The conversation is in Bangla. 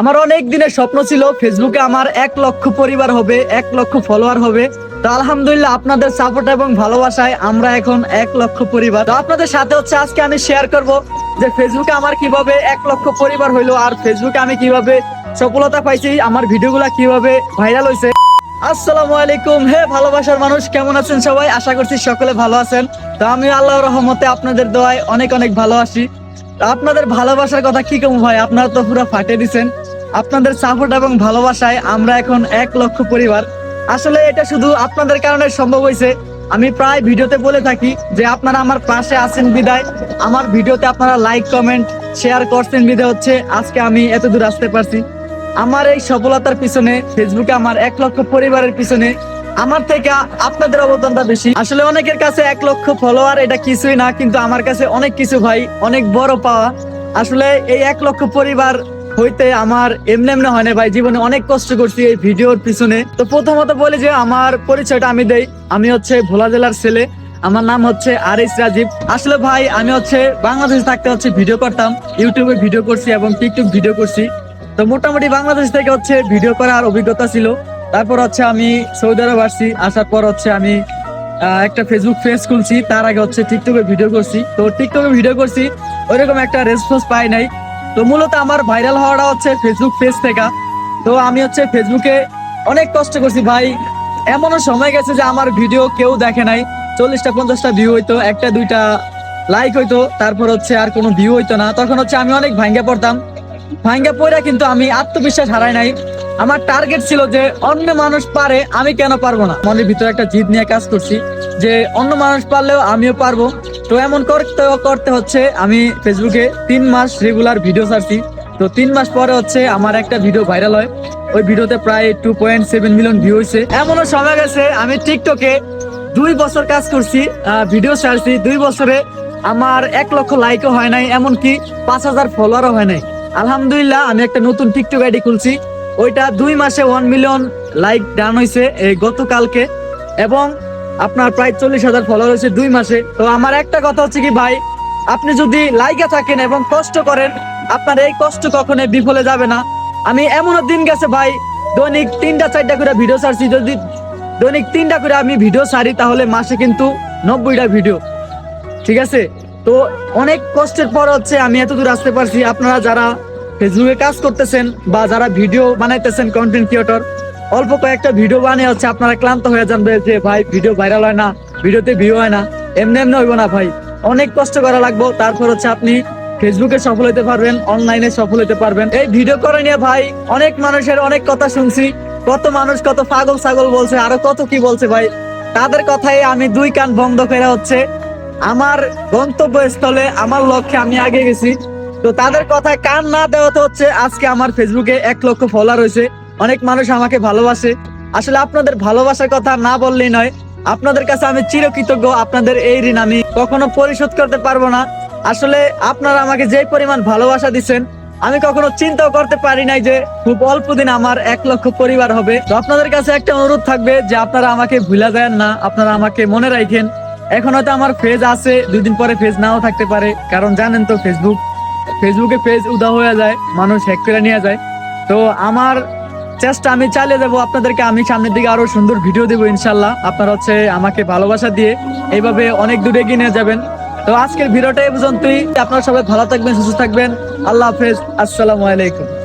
আমার অনেক দিনের স্বপ্ন ছিল ফেসবুকে আমার এক লক্ষ পরিবার হবে, এক লক্ষ ফলোয়ার হবে। তো আলহামদুলিল্লাহ আপনাদের সাপোর্ট এবং ভালোবাসায় আমরা এখন এক লক্ষ পরিবার। তো আপনাদের সাথে হচ্ছে আজকে আমি শেয়ার করব যে ফেসবুকে আমার কীভাবে এক লক্ষ পরিবার হইল আর ফেসবুকে আমি কীভাবে সফলতা পাইছি, আমার ভিডিওগুলা কীভাবে ভাইরাল হয়েছে আসসালামু আলাইকুম। হে ভালোবাসার মানুষ, কেমন আছেন সবাই? আশা করছি সকলে ভালো আছেন। তো আমি আল্লাহর রহমতে আপনাদের দোয়ায় অনেক অনেক ভালো আছি আপনাদের ভালোবাসার কথা কি কম ভাই? আপনারা তো পুরো ফাটে দিছেন। আপনাদের সাপোর্ট এবং ভালোবাসায় আমরা এখন এক লক্ষ পরিবার। আসলে এটা শুধু আপনাদের কারণে সম্ভব হয়েছে। আমি প্রায় ভিডিওতে বলে থাকি যে আপনারা আমার পাশে আছেন বিদায়। আমার ভিডিওতে আপনারা লাইক কমেন্ট শেয়ার করছেন বিদায় হচ্ছে। আজকে আমি এত দূর আসতে পারছি। আমার এই সফলতার পিছনে ফেসবুকে আমার এক লক্ষ পরিবারের পিছনে, আমার থেকে আপনাদের অবদানটা বেশি। আসলে অনেকের কাছে এক লক্ষ ফলোয়ার এটা কিছুই না, কিন্তু আমার কাছে অনেক কিছু ভাই, অনেক বড় পাওয়া। আসলে এই এক লক্ষ পরিবার হইতে আমার এমনি এমনি হয় না ভাই, জীবনে অনেক কষ্ট করছি এই ভিডিওর পিছনে। তো প্রথমত বলি যে আমার পরিচয়টা আমি দেই। আমি হচ্ছে ভোলা জেলার ছেলে। আমার নাম হচ্ছে আর এস রাজীব। আসলে ভাই, আমি হচ্ছে বাংলাদেশে থাকতে হচ্ছে ভিডিও করতাম ইউটিউবে ভিডিও করছি এবং টিকটক ভিডিও করছি। তো মোটামুটি বাংলাদেশ থেকে হচ্ছে ভিডিও করার অভিজ্ঞতা ছিল। তারপর হচ্ছে আমি সৌদি আরব আসছি। আসার পর হচ্ছে আমি একটা ফেসবুক পেজ খুলছি। তার আগে হচ্ছে টিকটকে ভিডিও করছি। তো টিকটকে ভিডিও করছি ওইরকম একটা রেসপন্স পাই নাই। তো মূলত আমার ভাইরাল হওয়াটা হচ্ছে ফেসবুক পেজ থেকে। তো আমি হচ্ছে ফেসবুকে অনেক কষ্ট করছি ভাই। এমনও সময় গেছে যে আমার ভিডিও কেউ দেখে নাই। চল্লিশটা, পঞ্চাশটা ভিউ হইতো, একটা, দুইটা লাইক হইতো, তারপর হচ্ছে আর কোনো ভিউ হইতো না। তখন হচ্ছে আমি অনেক ভাঙ্গা পড়তাম। ভাঙ্গা পড়ে কিন্তু আমি আত্মবিশ্বাস হারাই নাই। আমার টার্গেট ছিল যে অন্য মানুষ পারে, আমি কেন পারব না? মনের ভিতরে একটা জিদ নিয়ে কাজ করছি যে অন্য মানুষ পারলেও আমিও পারব। তো এমন করতে করতে হচ্ছে, আমি ফেসবুকে তিন মাস রেগুলার ভিডিও ছাড়ছি। তো তিন মাস পরে হচ্ছে আমার একটা ভিডিও ভাইরাল হয়। ওই ভিডিওতে প্রায় two point seven million view হয়েছে। এমনও সময় গেছে, আমি টিকটকে দুই বছর কাজ করছি ভিডিও ছাড়ছি। দুই বছরে আমার এক লক্ষ লাইকও হয় নাই, এমনকি পাঁচ হাজার ফলোয়ারও হয় নাই। আলহামদুলিল্লাহ, আমি একটা নতুন টিকটক আইডি খুলছি। ওইটা দুই মাসে ওয়ান মিলিয়ন লাইক ডান হয়েছে এই গতকালকে। এবং আপনার প্রায় চল্লিশ হাজার ফলোয়ার হয়েছে দুই মাসে। তো আমার একটা কথা হচ্ছে কি, ভাই, আপনি যদি লাইকে থাকেন এবং কষ্ট করেন, আপনার এই কষ্ট কখনো বিফলে যাবে না। আমি এমনও দিন গেছে, ভাই, দৈনিক তিনটা চারটা করে ভিডিও ছাড়ছি। যদি দৈনিক তিনটা করে আমি ভিডিও ছাড়ি, তাহলে মাসে কিন্তু নব্বইটা ভিডিও ঠিক আছে? তো অনেক কষ্টের পর হচ্ছে আমি এত দূর আসতে পারছি। আপনারা যারা ফেসবুকে কাজ করতেছেন বা যারা ভিডিও বানাইতেছেন কন্টেন্ট ক্রিয়েটর অল্প কয়েকটা ভিডিও বানিয়ে হচ্ছে আপনারা ক্লান্ত হয়ে যাবে যে, ভাই ভিডিও ভাইরাল হয় না ভিডিওতে ভিউ হয় না। এমনি এমনি হইব না, ভাই। অনেক কষ্ট করা লাগবে। তারপর হচ্ছে আপনি ফেসবুকে সফল হতে পারবেন অনলাইনে সফল হতে পারবেন। এই ভিডিও করে নিয়ে, ভাই, অনেক মানুষের অনেক কথা শুনছি। কত মানুষ কত পাগল ছাগল বলছে, আরও কত কি বলছে, ভাই। তাদের কথাই আমি দুই কান বন্ধ করে হচ্ছে আমার গন্তব্যস্থলে, আমার লক্ষ্যে আমি আগে গেছি। তো তাদের কথায় কান না দেওয়াতে হচ্ছে আজকে আমার ফেসবুকে এক লক্ষ ফলোয়ার হয়েছে। অনেক মানুষ আমাকে ভালোবাসে। আসলে আপনাদের ভালোবাসার কথা না বললেই নয়, আপনাদের কাছে আমি চিরকৃতজ্ঞ, আপনাদের এই ঋণ আমি কখনো পরিশোধ করতে পারব না। আসলে আপনারা আমাকে যে পরিমাণ ভালোবাসা দিচ্ছেন, আমি কখনো চিন্তাও করতে পারি নাই যে খুব অল্প দিন আমার এক লক্ষ পরিবার হবে। তো আপনাদের কাছে একটা অনুরোধ থাকবে যে আপনারা আমাকে ভুলা যায় না, আপনারা আমাকে মনে রাখেন। এখন হয়তো আমার ফেজ আছে দুই দিন পরে ফেজ নাও থাকতে পারে, কারণ জানেন তো ফেসবুক ফেসবুকে পেজ উদা হয়ে যায়, মানুষ হ্যাক করে নিয়ে যায়। তো আমার চেষ্টা আমি চালিয়ে দেবো আপনাদেরকে আমি সামনের দিকে আরও সুন্দর ভিডিও দেবো ইনশাল্লাহ। আপনার হচ্ছে আমাকে ভালোবাসা দিয়ে এইভাবে অনেক দূরে এগিয়ে নিয়ে যাবেন। তো আজকের ভিডিওটা এই পর্যন্তই। আপনারা সবাই ভালো থাকবেন, সুস্থ থাকবেন। আল্লাহ হাফেজ। আসসালামু আলাইকুম।